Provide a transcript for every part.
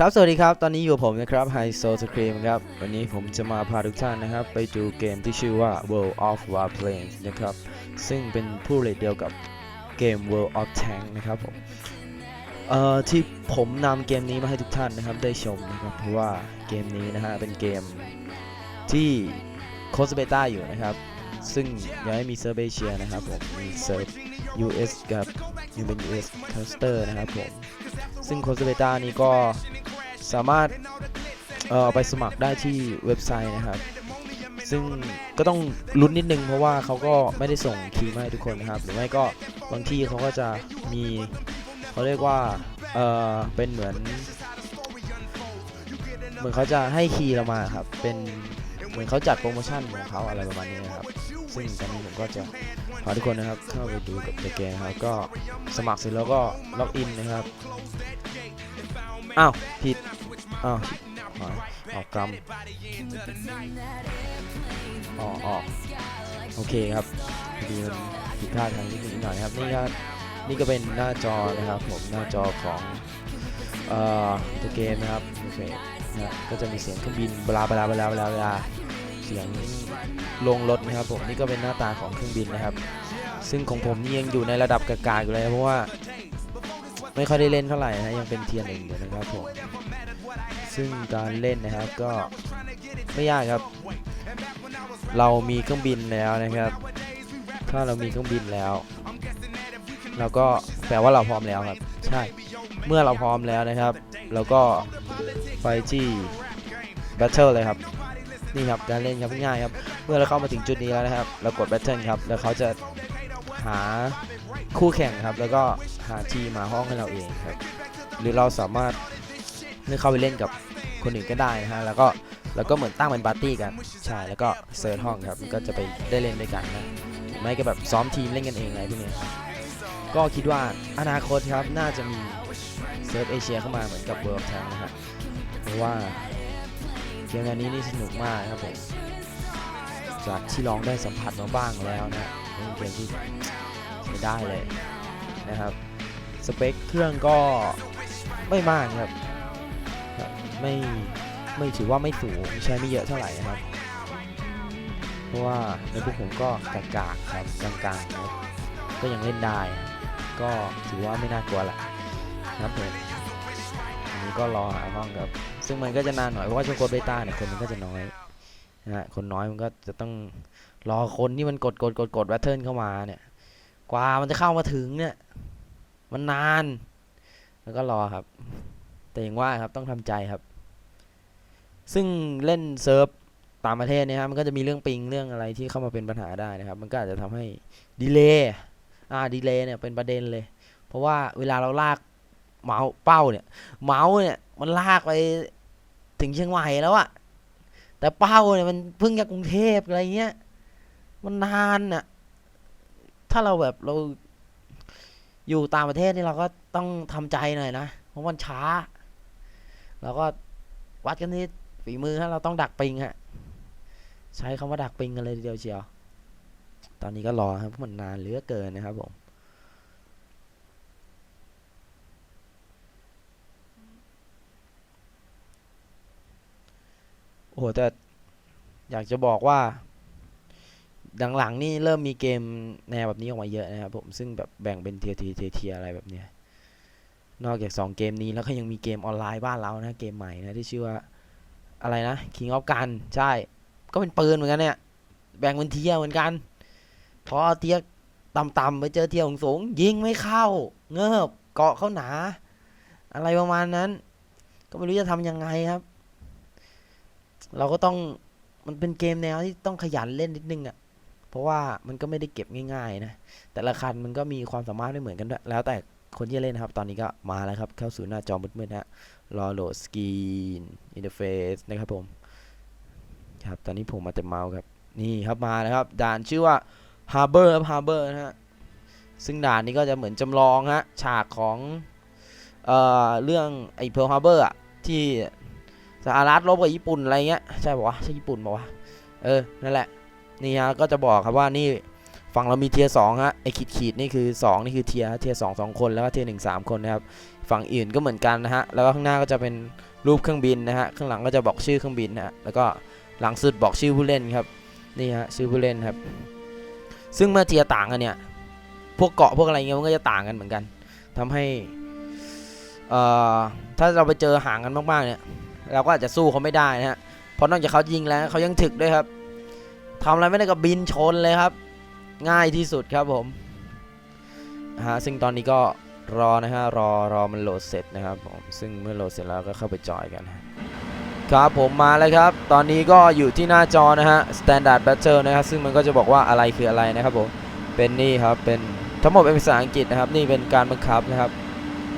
ครับ สวัสดีครับ ตอนนี้อยู่กับผมนะครับไฮโซสครีมครับ วันนี้ผมจะมาพาทุกท่านนะครับ ไปดูเกมที่ชื่อว่า World of Warplanes นะครับ ซึ่งเป็นผู้เล่นเดียวกับเกม World of Tank นะครับผม เอ่อ ที่ผมนำเกมนี้มาให้ทุกท่านนะครับ ได้ชมนะครับ เพราะว่าเกมนี้นะฮะ เป็นเกมที่โคสเบต้าอยู่นะครับ ซึ่งยังไม่มีเซิร์ฟเอเชียนะครับผม มีเซิร์ฟ US กับยังเป็น US Cluster นะครับผม ซึ่งโคสเบต้านี้ก็ สามารถเอ่อไปสมัครได้ที่เว็บไซต์นะครับ ซึ่งก็ต้องลุ้นนิดนึงเพราะว่าเขาก็ไม่ได้ส่งคีย์มาให้ทุกคนนะครับ หรือไม่ก็บางที่เขาก็จะมีเขาเรียกว่าเออเป็นเหมือน เหมือนเขาจะให้คีย์เรามาครับ เป็นเหมือนเขาจัดโปรโมชั่นของเขาอะไรประมาณนี้นะครับ ซึ่งตอนนี้ผมก็จะพาทุกคนนะครับเข้าไปดูกับตัวเกมครับก็สมัครเสร็จแล้วก็ล็อกอินนะครับ อ้าวผิดอ้าวหายออกกรรมออออกโอเคครับดีมันผิดพลาดทางนิดหน่อยครับนี่ก็นี่ก็เป็นหน้าจอนะครับผมหน้าจอของเอ่อตัวเกมนะครับโอเคนะก็จะมีเสียงเครื่องบินเวลาเวลาเวลาเวลาเวลาเสียงลงรถนะครับผมนี่ก็เป็นหน้าตาของเครื่องบินนะครับ ซึ่งของผมนี่ยังอยู่ในระดับกากๆอยู่เลยเพราะว่า ไม่ค่อยได้เล่นเท่าไหร่นะยังเป็นเทียร์หนึ่งอยู่นะครับผมซึ่งการเล่นนะครับก็ไม่ยากครับ เรามีเครื่องบินแล้วนะครับ ถ้าเรามีเครื่องบินแล้ว เราก็แปลว่าเราพร้อมแล้วครับ ใช่ เมื่อเราพร้อมแล้วนะครับ เราก็ไปที่ Battle เลยครับนี่ครับการเล่นครับง่ายครับ เมื่อเราเข้ามาถึงจุดนี้แล้วนะครับ เรากด Battle ครับ แล้วเขาจะหา คู่แข่งครับ แล้วก็หาทีมมาห้องให้เราเองครับ หรือเราสามารถเลือกเข้าไปเล่นกับคนอื่นก็ได้นะฮะแล้วก็แล้วก็เหมือนตั้งเป็นปาร์ตี้กันใช่แล้วก็เซิร์ชห้องครับก็จะไปได้เล่นด้วยกันนะไม่ก็แบบซ้อมทีมเล่นกันเองอะไรพวกนี้ก็คิดว่าอนาคตครับน่าจะมีเซิร์ฟเอเชียเข้ามาเหมือนกับ World of Tank นะฮะเพราะว่าเกมอันนี้นี่สนุกมากครับผมจากที่ลองได้สัมผัสมาบ้างแล้วนะฮะเป็นเกมที่ ใช้ได้เลยนะครับ สเปคเครื่องก็ไม่มากครับไม่ไม่ถือว่าไม่สูงใช้ไม่เยอะเท่าไหร่นะครับ เพราะว่าในพวกผมก็กากๆครับกลางๆครับก็ยังเล่นได้ ก็ถือว่าไม่น่ากลัวแหละครับผมอันนี้ก็รอหาห้องครับ ซึ่งมันก็จะนานหน่อยเพราะว่าช่วงโคดเบต้าเนี่ยคนมันก็จะน้อยนะฮะคนน้อยมันก็จะต้องรอคนที่มันกดกดกดกดแบตเทิลเข้ามาเนี่ย กว่ามันจะเข้ามาถึงเนี่ย มันนาน แล้วก็รอครับ แต่อย่างว่าครับต้องทำใจครับ ซึ่งเล่นเซิร์ฟต่างประเทศเนี่ยครับมันก็จะมีเรื่องปิงเรื่องอะไรที่เข้ามาเป็นปัญหาได้นะครับ มันก็อาจจะทำให้ดีเลย์อ่าดีเลย์เนี่ยเป็นประเด็นเลย เพราะว่าเวลาเราลากเมาส์เป้าเนี่ย เมาส์เนี่ยมันลากไปถึงเชียงใหม่แล้วอะแต่เป้าเนี่ยมันเพิ่งจากกรุงเทพอะไรเงี้ย มันนานอะ ถ้าเราแบบเราอยู่ต่างประเทศนี่เราก็ต้องทำใจหน่อยนะเพราะมันช้า เราก็วัดกันที่ฝีมือฮะเราต้องดักปิงฮะใช้คำว่าดักปิงกันเลยทีเดียวเชียว ตอนนี้ก็รอครับเพราะมันนานเหลือเกินนะครับผมโอ้แต่อยากจะบอกว่า หลังๆนี่เริ่มมีเกมแนวแบบนี้ออกมาเยอะนะครับผมซึ่งแบบแบ่งเป็นเทียร์ทีเทียเทียอะไรแบบเนี้ยนอกจาก 2 เกมนี้แล้วก็ยังมีเกมออนไลน์บ้านเรานะเกมใหม่นะที่ชื่อว่าอะไรนะ King of Gun ใช่ ก็เป็นปืนเหมือนกันเนี่ย แบ่งเป็นเทียร์เหมือนกัน พอเทียร์ต่ำๆไปเจอเทียร์สูงๆยิงไม่เข้า เงือบเกาะเข้าหนา อะไรประมาณนั้น ก็ไม่รู้จะทำยังไงครับ เราก็ต้องมันเป็นเกมแนวที่ต้องขยันเล่นนิดนึงอะ่ะ ราะว่ามันก็ไม่ได้เก็บง่ายๆนะ แต่ละคันมันก็มีความสามารถไม่เหมือนกันด้วย แล้วแต่คนที่เล่นครับ ตอนนี้ก็มาแล้วครับ เข้าสู่หน้าจอมืดๆฮะ รอโหลดสกรีนอินเทอร์เฟซนะครับผม ครับ ตอนนี้ผมมาแต่เมาส์ครับ นี่ครับมาแล้วครับ ด่านชื่อว่า Harbor ครับ Harbor นะฮะ ซึ่งด่านนี้ก็จะเหมือนจำลองฮะ ฉากของเอ่อเรื่องไอ้ Pearl Harbor อะที่สหรัฐรบกับญี่ปุ่นอะไรเงี้ย ใช่ปะวะ ใช่ญี่ปุ่นปะวะ เออ นั่นแหละ นี่ฮะก็จะบอกครับว่านี่ฝั่งเรามีเทียร์สองฮะไอขีดขีดนี่คือ2นี่คือเทียร์เทียร์สองสองคนแล้วก็เทียร์หนึ่งสามคนนะครับฝั่งอื่นก็เหมือนกันนะฮะแล้วก็ข้างหน้าก็จะเป็นรูปเครื่องบินนะฮะข้างหลังก็จะบอกชื่อเครื่องบินนะฮะแล้วก็หลังสุดบอกชื่อผู้เล่นครับนี่ฮะชื่อผู้เล่นครับ ซึ่งเมื่อเทียร์ต่างกันเนี่ยพวกเกาะพวกอะไรเงี้ยมันก็จะต่างกันเหมือนกันทำให้เอ่อถ้าเราไปเจอห่างกันมากๆเนี่ยเราก็อาจจะสู้เขาไม่ได้นะฮะเพราะนอกจากเขายิงแล้วเขายังถึกด้วยครับ ทำอะไรไม่ได้กับบินชนเลยครับ ง่ายที่สุดครับผมฮะซึ่งตอนนี้ก็รอนะฮะรอรอมันโหลดเสร็จนะครับผมซึ่งเมื่อโหลดเสร็จแล้วก็เข้าไปจอยกันครับผมมาแล้วครับ ตอนนี้ก็อยู่ที่หน้าจอนะฮะ Standard Battle นะครับซึ่งมันก็จะบอกว่าอะไรคืออะไรนะครับผมเป็นนี่ครับเป็นทั้งหมดเป็นภาษาอังกฤษนะครับ นี่เป็นการบังคับนะครับ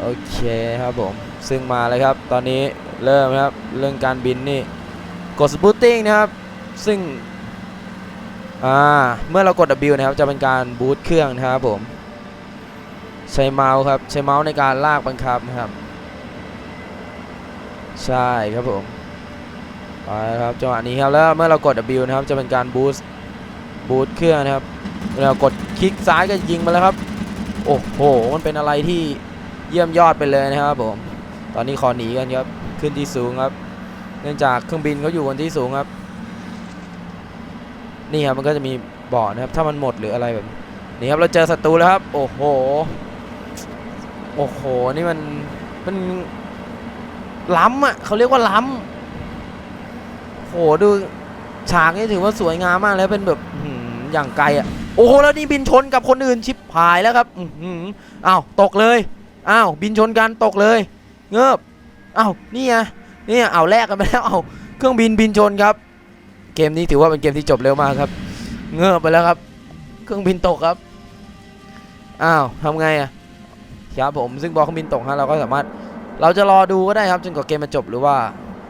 โอเคครับผมซึ่งมาเลยครับ ตอนนี้เริ่มครับเรื่องการบินนี่กดสปูตติ้งนะครับ ซึ่ง อ่าเมื่อเรากด W นะครับจะเป็นการบูตเครื่องนะครับผมใช้เมาส์ครับใช้เมาส์ในการลากบังคับนะครับ ใช่ครับผมไปครับจังหวะนี้ครับแล้วเมื่อเรากด W นะครับจะเป็นการบูสต์บูสต์เครื่องนะครับเรากดคลิกซ้ายก็ยิงมาแล้วครับโอ้โหมันเป็นอะไรที่เยี่ยมยอดไปเลยนะครับผมตอนนี้ขอหนีกันครับขึ้นที่สูงครับ เนื่องจากเครื่องบินเขาอยู่บนที่สูงครับ นี่ครับมันก็จะมีบ่อนะครับถ้ามันหมดหรืออะไรแบบนี้ครับเราเจอศัตรูแล้วครับ โอ้โหโอ้โหนี่มันมันล้ำอะเขาเรียกว่าล้ำโหดูฉากนี้ถือว่าสวยงามมากแล้วเป็นแบบอย่างไกลอะโอ้โหแล้วนี่บินชนกับคนอื่นชิบหายแล้วครับอือหืออ้าวตกเลยอ้าวบินชนกันตกเลย เงือบอ้าวนี่ไงนี่ไงอ้าวแลกกันไปแล้วอ้าวเครื่องบินบินชนครับ เกมนี้ถือว่าเป็นเกมที่จบเร็วมากครับ เงือบไปแล้วครับ เครื่องบินตกครับ อ้าวทำไงอะครับผมซึ่งบอลเครื่องบินตกฮะเราก็สามารถเราจะรอดูก็ได้ครับจนกว่าเกมมันจบหรือว่า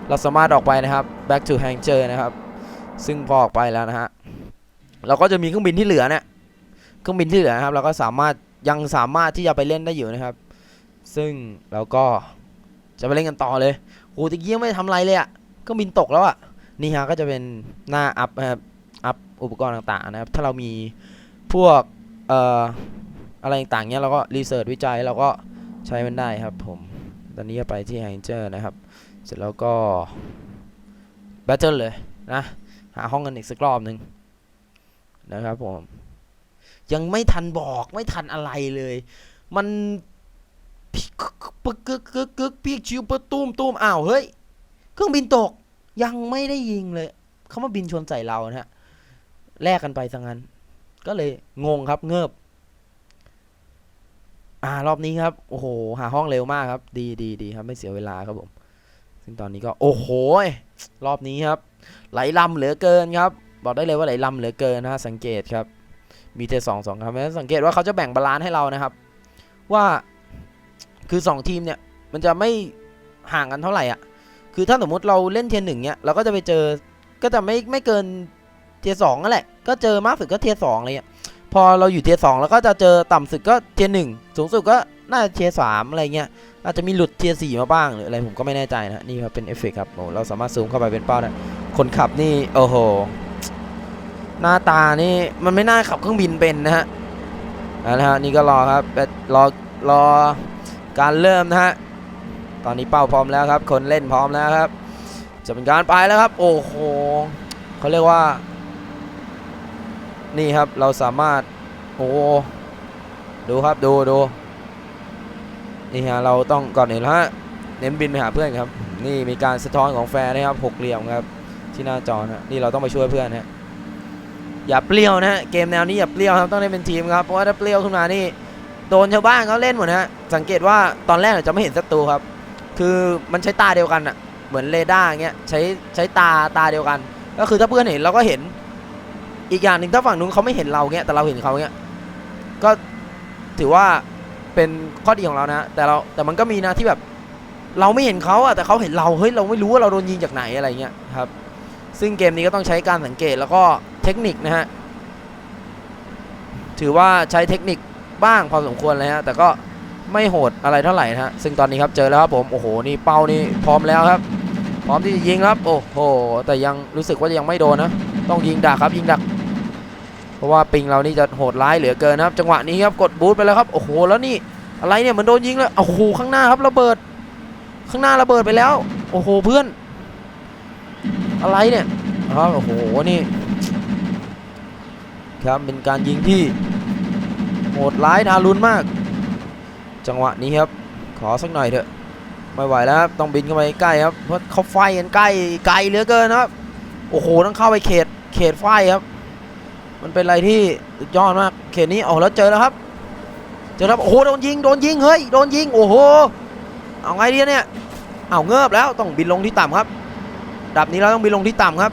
เราสามารถออกไปนะครับ back to hanger นะครับ ซึ่งพอออกไปแล้วนะฮะเราก็จะมีเครื่องบินที่เหลือเนี่ยเครื่องบินที่เหลือนะครับ เราก็สามารถยังสามารถที่จะไปเล่นได้อยู่นะครับ ซึ่งเราก็จะไปเล่นกันต่อเลยโอ้ตะกี้ยังไม่ทำอะไรเลยอะเครื่องบินตกแล้วอะ นี่ฮะก็จะเป็นหน้าอัพนะครับอัพอุปกรณ์ต่างๆนะครับ ถ้าเรามีพวกเอ่ออะไรต่างๆเนี้ยเราก็รีเสิร์ชวิจัยเราก็ใช้มันได้ครับผม ตอนนี้ก็ไปที่ h a n g e r นะครับ เสร็จแล้วก็ Battle เลยนะ หาห้องกันอีกสักรอบหนึ่งนะครับผม ยังไม่ทันบอกไม่ทันอะไรเลย มันปึกกึกกึกกึกพีกชิวปะตุ้มตุ้มอ้าว เฮ้ย เครื่องบินตก ยังไม่ได้ยิงเลยเขามาบินชนใส่เรานะฮะแลกกันไปซะงั้น ก็เลยงงครับเงิบอ่ารอบนี้ครับ โอ้โห หาห้องเร็วมากครับ ดีดีดีครับ ไม่เสียเวลาครับผม ซึ่งตอนนี้ก็ โอ้โห รอบนี้ครับ ไหลลำเหลือเกินครับ บอกได้เลยว่าไหลลำเหลือเกินนะฮะสังเกตครับ มีแต่สองสองครับแล้วสังเกตว่าเขาจะแบ่งบาลานซ์ให้เรานะครับ ว่า คือสองทีมเนี่ย มันจะไม่ห่างกันเท่าไหร่อะ คือถ้าสมมติเราเล่นเทียร์หนึ่งเนี่ยเราก็จะไปเจอก็จะไม่ไม่เกินเทียร์สองนั่นแหละ ก็เจอมากสุดก็เทียร์สองอะไรเงี้ยพอเราอยู่เทียร์สองแล้วก็จะเจอต่ำสุดก็เทียร์หนึ่งสูงสุดก็น่าจะเทียร์สามอะไรเงี้ยอาจจะมีหลุดเทียร์สี่มาบ้างหรืออะไรผมก็ไม่แน่ใจนะนี่ครับเป็นเอฟเฟกต์ครับโอ้เราสามารถซูมเข้าไปเป็นเป้าได้คนขับนี่โอ้โหหน้าตานี่มันไม่น่าขับเครื่องบินเป็นนะฮะเอาละฮะนี่ก็รอครับรอรอการเริ่มนะฮะ ตอนนี้เป้าพร้อมแล้วครับ คนเล่นพร้อมแล้วครับ จะเป็นการไปแล้วครับ โอ้โหเขาเรียกว่า นี่ครับเราสามารถ โอ้ดูครับดูดูนี่ฮะเราต้องก่อนอื่นฮะเน้นบินไปหาเพื่อนครับ นี่มีการสะท้อนของแฟร์นะครับหกเหลี่ยมครับที่หน้าจอนะนี่เราต้องไปช่วยเพื่อนนะอย่าเปรี้ยวนะฮะเกมแนวนี้อย่าเปรี้ยวครับต้องเล่นเป็นทีมครับเพราะว่าถ้าเปรี้ยวขึ้นมานี่โดนชาวบ้านเขาเล่นหมดนะฮะสังเกตว่าตอนแรกเราจะไม่เห็นศัตรูครับ คือมันใช้ตาเดียวกันอะเหมือนเรดาร์เงี้ยใช้ใช้ตาตาเดียวกัน ก็คือถ้าเพื่อนเห็นเราก็เห็น อีกอย่างหนึ่งถ้าฝั่งนู้นเขาไม่เห็นเราเงี้ยแต่เราเห็นเขาเงี้ยก็ถือว่าเป็นข้อดีของเรานะ แต่เราแต่มันก็มีนะที่แบบเราไม่เห็นเขาอะแต่เขาเห็นเราเฮ้ยเราไม่รู้ว่าเราโดนยิงจากไหนอะไรเงี้ยครับ ซึ่งเกมนี้ก็ต้องใช้การสังเกตแล้วก็เทคนิคนะฮะถือว่าใช้เทคนิคบ้างพอสมควรเลยฮะแต่ก็ ไม่โหดอะไรเท่าไหร่นะฮะซึ่งตอนนี้ครับเจอแล้วครับผมโอ้โหนี่เป้านี่พร้อมแล้วครับ พร้อมที่จะยิงครับ โอ้โห แต่ยังรู้สึกว่ายังไม่โดนนะ ต้องยิงดักครับยิงดัก เพราะว่าปิงเรานี่จะโหดร้ายเหลือเกินนะครับ จังหวะนี้ครับกดบูทไปแล้วครับโอ้โหแล้วนี่อะไรเนี่ยเหมันโดนยิงเลยโอ้โหข้างหน้าครับระเบิด ข้างหน้าระเบิดไปแล้ว โอ้โหเพื่อน อะไรเนี่ยครับโอ้โหนี่ ครับเป็นการยิงที่โหดร้ายทารุณมาก จังหวะนี้ครับ ขอสักหน่อยเถอะไม่ไหวแล้วครับต้องบินเข้าไปใกล้ครับเพราะเขาไฟกันใกล้ไกลเหลือเกินครับโอ้โหต้องเข้าไปเขตเขตไฟครับ มันเป็นอะไรที่สุดยอดมาก เขตนี้โอ้โหแล้วเจอแล้วครับ เจอแล้วโอ้โหโดนยิงโดนยิงเฮ้ยโดนยิงโอ้โหเอาไงดีเนี่ยเอาเงือบแล้วต้องบินลงที่ต่ำครับดับนี้เราต้องบินลงที่ต่ำครับ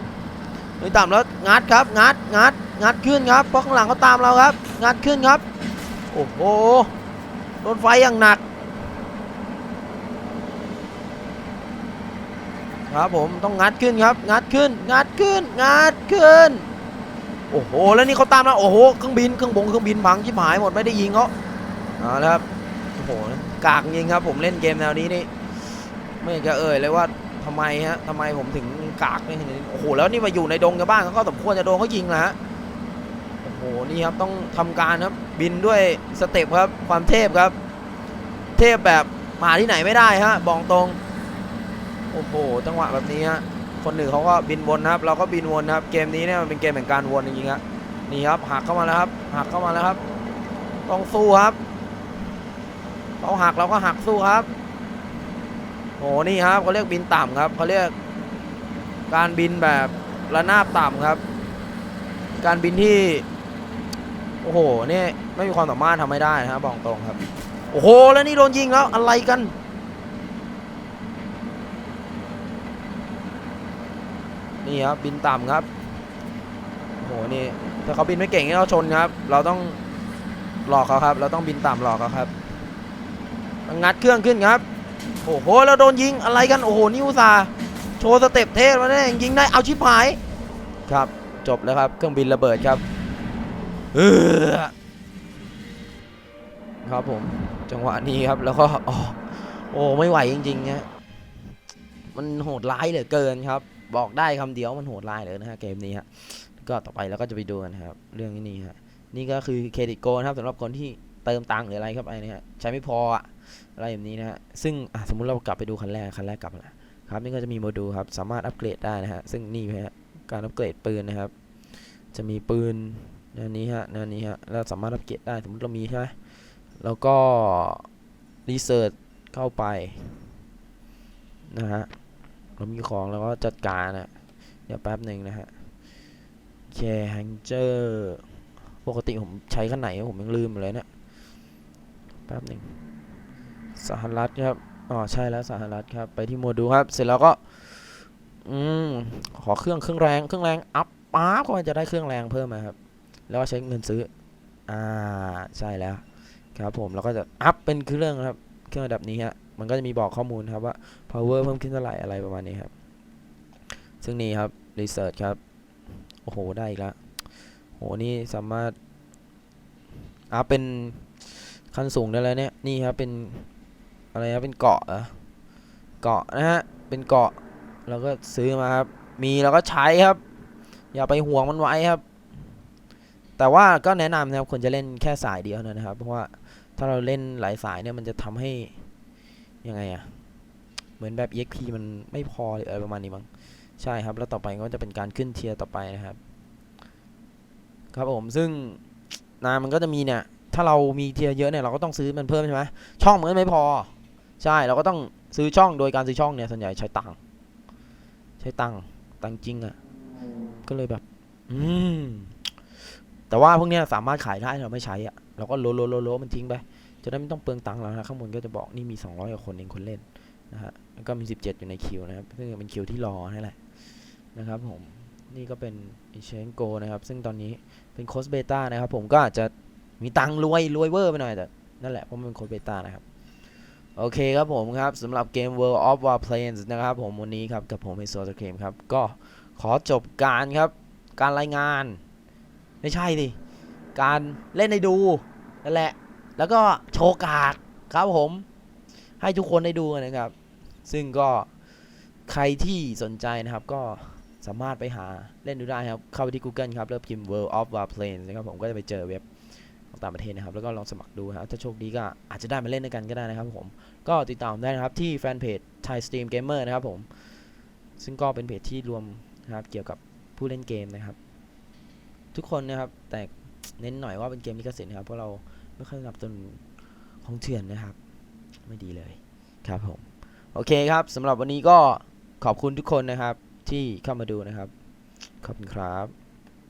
ลงต่ำแล้วงัดครับงัดงัดงัดขึ้นครับเพราะข้างหลังเขาตามเราครับ งัดขึ้นครับ โอ้โห โดนไฟอย่างหนัก ครับผมต้องงัดขึ้นครับ งัดขึ้น งัดขึ้น งัดขึ้น โอ้โห แล้วนี่เขาตามแล้ว โอ้โห เครื่องบิน เครื่องบงเครื่องบินพังชิบหายหมด ไม่ได้ยิงเขาเอาละครับ โอ้โห กากจริงครับ ผมเล่นเกมแนวนี้นี่ ไม่จะเอ่ยเลยว่าทำไมฮะทำไมผมถึงกากในขนาดนี้โอ้โห แล้วนี่มาอยู่ในดงกับบ้านเขาก็สมควรจะโดนเขายิงนะฮะ โอ้โหนี่ครับต้องทำการครับบินด้วยสเต็ปครับความเทพครับ เทพแบบมาที่ไหนไม่ได้ฮะบอกตรงโอ้โหจังหวะแบบนี้ฮะคนหนึ่งเขาก็บินวนนะครับ เราก็บินวนนะครับ เกมนี้เนี่ยมันเป็นเกมแห่งการวนจริงๆฮะนี่ครับหักเข้ามาแล้วครับหักเข้ามาแล้วครับ ต้องสู้ครับเขาหักเราก็หักสู้ครับโอ้โหนี่ครับเขาเรียกบินต่ำครับเขาเรียกการบินแบบระนาบต่ำครับ การบินที่ โอ้โหเนี่ยไม่มีความสามารถทำไม่ได้นะครับบอกตรงครับ โอ้โห แล้วนี่โดนยิงแล้วอะไรกันนี่ครับบินต่ำครับโอ้โหนี่ถ้าเขาบินไม่เก่งให้เราชนครับ เราต้องหลอกเขาครับ เราต้องบินต่ำหลอกเขาครับงัดเครื่องขึ้นครับ โอ้โหเราโดนยิงอะไรกันโอ้โหนิวซาโชว์สเต็ปเทสมาเนี่ยยิงได้เอาชิบหายครับ จบแล้วครับเครื่องบินระเบิดครับ เออครับผม จังหวะนี้ครับแล้วก็อ๋อโอ้ไม่ไหวจริงๆเนี่ยมันโหดร้ายเหลือเกินครับ บอกได้คำเดียวมันโหดร้ายเลยนะฮะเกมนี้ฮะก็ต่อไปเราก็จะไปดูกันครับ เรื่องนี้ฮะนี่ก็คือเครดิตโกนะครับสำหรับคนที่เติมตังค์หรืออะไรครับไอ้นี่ฮะใช้ไม่พออะอะไรแบบนี้นะฮะซึ่งสมมุติเรากลับไปดูคันแรกคันแรกกลับมาครับนี่ก็จะมีโมดูลครับสามารถอัปเกรดได้นะฮะซึ่งนี่ฮะการอัปเกรดปืนนะครับ จะมีปืน แนวนี้ฮะแนวนี้ฮะแล้วสามารถอัปเกรดได้สมมติเรามีใช่ไหมแล้วก็รีเสิร์ชเข้าไปนะฮะเรามีของแล้วก็จัดการนะเดี๋ยวแป๊บหนึ่งนะฮะแคร์แฮงเจอร์ปกติผมใช้ขั้นไหนผมยังลืมเลยเนะี่ยแป๊บหนึ่งสหรัฐครับอ๋อใช่แล้วสหรัฐครับไปที่โมดูลครับ เสร็จแล้วก็อืมขอเครื่องเครื่องแรงเครื่องแรงอัพป๊าก็จะได้เครื่องแรงเพิ่มมาครับ แล้วก็ใช้เงินซื้อ อ่า ใช่แล้ว ครับผม แล้วก็จะอัพเป็นเครื่องครับ เครื่องระดับนี้ฮะ มันก็จะมีบอกข้อมูลครับว่า power เพิ่มขึ้นเท่าไหร่อะไรประมาณนี้ครับ ซึ่งนี่ครับ research ครับ โอ้โห ได้อีกแล้วโห นี่สามารถอะเป็นขั้นสูงได้แล้วเนี่ย นี่ครับ เป็น อะไรครับ เป็นเกาะเหรอเกาะนะฮะ เป็นเกาะ เราก็ซื้อมาครับ มีเราก็ใช้ครับ อย่าไปห่วงมันไว้ครับ แต่ว่าก็แนะนำนะครับควรจะเล่นแค่สายเดียวนะครับ เพราะว่าถ้าเราเล่นหลายสายเนี่ยมันจะทำให้ยังไงอะเหมือนแบบ EXP มันไม่พอหรืออะไรประมาณนี้มั้งใช่ครับ แล้วต่อไปก็จะเป็นการขึ้นเทียร์ต่อไปนะครับ ครับผมซึ่งนะมันก็จะมีเนี่ยถ้าเรามีเทียร์เยอะเนี่ยเราก็ต้องซื้อมันเพิ่มใช่ไหมช่องมันไม่พอ ใช่เราก็ต้องซื้อช่องโดยการซื้อช่องเนี่ยส่วนใหญ่ใช้ตังค์ใช้ตังค์ตังค์จริงอะ่ะก็เลยแบบ อืม แต่ว่าพวกนี้สามารถขายได้เราไม่ใช้อะ่ะเราก็โลโลโลโลมันทิ้งไปจะได้ไม่ต้องเปลืองตังค์แล้วนะข้างบนก็จะบอกนี่มี 200กว่าคนเองคนเล่นนะฮะแล้วก็มี 17 อยู่ในคิวนะครับซึ่งเป็นคิวที่รอนั่นแหละนะครับผมนี่ก็เป็นอิเชนโกนะครับ ซึ่งตอนนี้เป็นโค้ชเบต้านะครับผมก็อาจจะมีตังค์รวยรวยเวอร์ไปหน่อยแต่นั่นแหละเพราะมันเป็นโค้ชเบต้านะครับโอเคครับผมครับสำหรับเกม World of Warplanes นะครับผมวันนี้ครับกับผมไอโซสเคมครับก็ขอจบการครับการรายงาน ไม่ใช่ดิการเล่นให้ดูนั่นแหละ แล้วก็โชว์กากครับผม ให้ทุกคนได้ดูกันนะครับ ซึ่งก็ใครที่สนใจนะครับก็สามารถไปหาเล่นดูได้ครับ เข้าไปที่ Google ครับแล้วพิมพ์ World of Warplanes นะครับผมก็จะไปเจอเว็บของต่างประเทศนะครับ แล้วก็ลองสมัครดูนะครับถ้าโชคดีก็อาจจะได้มาเล่นด้วยกันก็ได้นะครับผม ก็ติดตามได้นะครับที่แฟนเพจ Thai Stream Gamer นะครับผม ซึ่งก็เป็นเพจที่รวมนะครับเกี่ยวกับผู้เล่นเกมนะครับ ทุกคนนะครับ แต่เน้นหน่อยว่าเป็นเกมลิขสิทธิ์นะครับ เพราะเราไม่ค่อยสนับสนุนของเถื่อนนะครับ ไม่ดีเลยครับผม โอเคครับสำหรับวันนี้ก็ขอบคุณทุกคนนะครับที่เข้ามาดูนะครับ ขอบคุณครับ